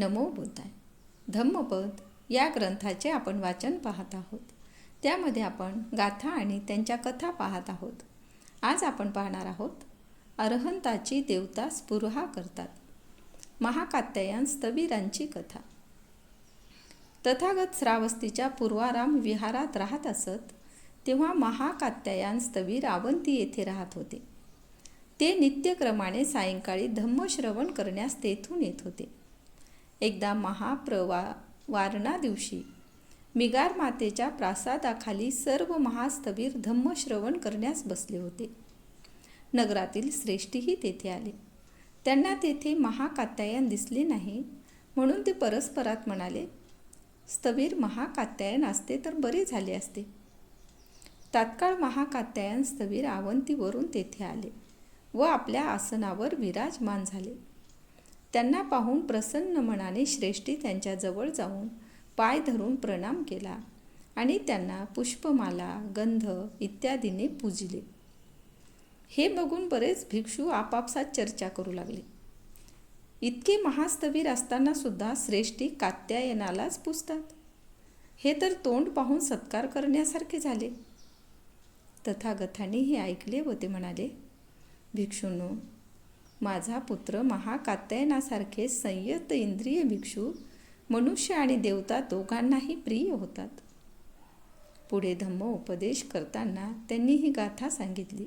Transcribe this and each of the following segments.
नमो बुद्धाय. धम्मपद या ग्रंथाचे आपण वाचन पाहत आहोत. त्यामध्ये आपण गाथा आणि त्यांच्या कथा पाहत आहोत. आज आपण पाहणार आहोत अरहंताची देवता स्पुरहा करतात. महाकात्यायन स्तवीरांची कथा. तथागत श्रावस्तीच्या पूर्वाराम विहारात राहत असत तेव्हा महाकात्यायन स्थवीर अवंती येथे राहत होते. ते नित्यक्रमाने सायंकाळी धम्मश्रवण करण्यास तेथून येत होते. एकदा महाप्रवा वारणा दिवशी मिगार मातेच्या प्रासादाखाली सर्व महास्थवीर धम्मश्रवण करण्यास बसले होते. नगरातील श्रेष्ठीही तेथे आले. त्यांना तेथे महाकात्यायन दिसले नाही म्हणून ते परस्परात म्हणाले स्थवीर महाकात्यायन असते तर बरे झाले असते. तात्काळ महाकात्यायन स्थवीर आवंतीवरून तेथे आले व आपल्या आसनावर विराजमान झाले. त्यांना पाहून प्रसन्न मनाने श्रेष्ठी त्यांच्याजवळ जाऊन पाय धरून प्रणाम केला आणि त्यांना पुष्पमाला गंध इत्यादीने पूजिले. हे बघून बरेच भिक्षू आपापसात चर्चा करू लागले. इतके महास्तवीर असताना सुद्धा श्रेष्ठी कात्यायनालाच पुजतात. हे तर तोंड पाहून सत्कार करण्यासारखे झाले. तथागथाने हे ऐकले व ते म्हणाले भिक्षूंनो माझा पुत्र महाकात्यायनासारखे संयत इंद्रिय भिक्षू मनुष्य आणि देवता दोघांनाही प्रिय होतात. पुढे धम्म उपदेश करताना त्यांनी ही गाथा सांगितली.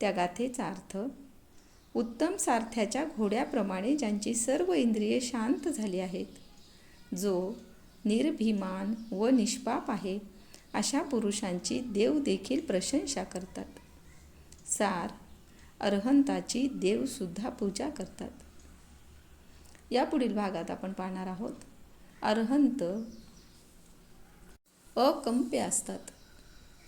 त्या गाथेचा अर्थ उत्तम सारथ्याच्या घोड्याप्रमाणे ज्यांची सर्व इंद्रिये शांत झाली आहेत जो निर्भिमान व निष्पाप आहे अशा पुरुषांची देव देखील प्रशंसा करतात. सार अरहंताची देवसुद्धा पूजा करतात. या पुढील भागात आपण पाहणार आहोत. अरहंत अकंप्य असतात.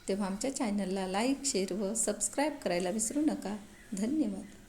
तेव्हा आमच्या चॅनलला लाईक शेअर व सबस्क्राईब करायला विसरू नका. धन्यवाद.